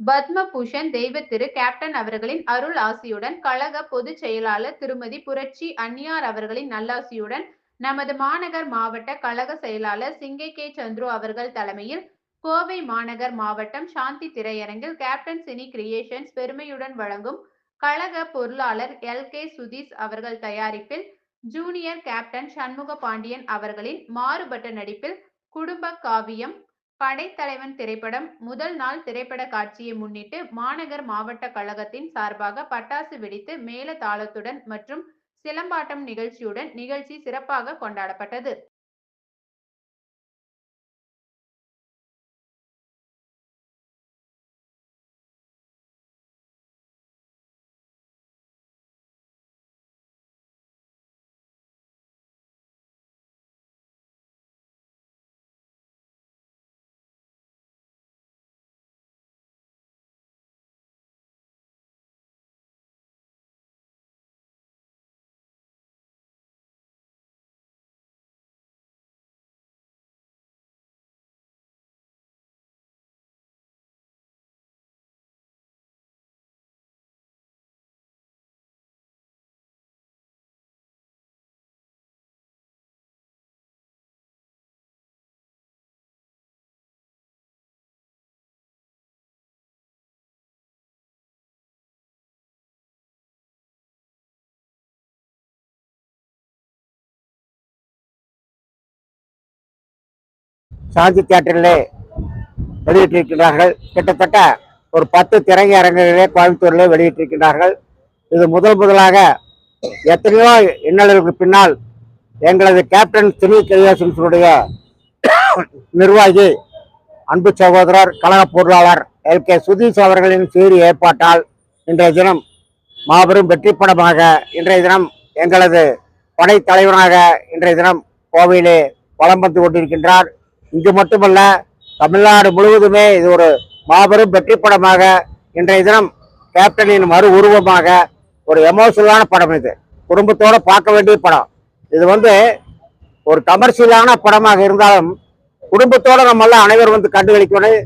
Padma Bhushan தெய்வத்திரு captain அவர்களின் அருள் ஆசியுடன் கழக பொதுச் செயலாளர் திருமதி புரட்சி அன்னியார் அவர்களின் நல்லாசியுடன் நமது மாநகர் மாவட்ட கழக செயலாளர் சிங்கை கே. சந்துரு அவர்கள் தலைமையில் கோவை மாநகர் மாவட்டம் சாந்தி திரையரங்கில் கேப்டன் சினி கிரியேஷன்ஸ் பெருமையுடன் வழங்கும் கழக பொருளாளர் எல். கே. சுதீஷ் அவர்கள் தயாரிப்பில் ஜூனியர் கேப்டன் சண்முக பாண்டியன் அவர்களின் மாறுபட்ட நடிப்பில் குடும்ப காவியம் படைத்தலைவன் திரைப்படம் முதல் நாள் திரைப்பட காட்சியை முன்னிட்டு மாநகர் மாவட்ட கழகத்தின் சார்பாக பட்டாசு வெடித்து மேல தாளத்துடன் மற்றும் சிலம்பாட்டம் நிகழ்ச்சியுடன் நிகழ்ச்சி சிறப்பாக கொண்டாடப்பட்டது. சாந்தி தியேட்டரிலே வெளியிட்டிருக்கிறார்கள். கிட்டத்தட்ட ஒரு பத்து திரையரங்குகளே கோயம்புத்தூரிலே வெளியிட்டிருக்கிறார்கள். இது முதல் முதலாக எத்தனையோ இன்னலுக்கு பின்னால் எங்களது கேப்டன் திரு கிரியேஷன்ஸுடைய நிர்வாகி அன்பு சகோதரர் கழக பொருளாளர் எல். கே. சுதீஷ் அவர்களின் சீரி ஏற்பாட்டால் இன்றைய தினம் மாபெரும் வெற்றி படமாக இன்றைய தினம் எங்களது படைத்தலைவனாக இன்றைய தினம் கோவையிலே வலம் வந்து கொண்டிருக்கின்றார். இங்கு மட்டுமல்ல தமிழ்நாடு முழுவதுமே இது ஒரு மாபெரும் வெற்றி படமாக இன்றைய தினம் கேப்டனின் மறு உருவமாக ஒரு எமோஷனலான படம் இது. குடும்பத்தோட பார்க்க வேண்டிய படம். இது வந்து ஒரு கமர்ஷியலான படமாக இருந்தாலும் குடும்பத்தோட நம்ம அனைவரும் வந்து கண்டுகளிக்கணும்.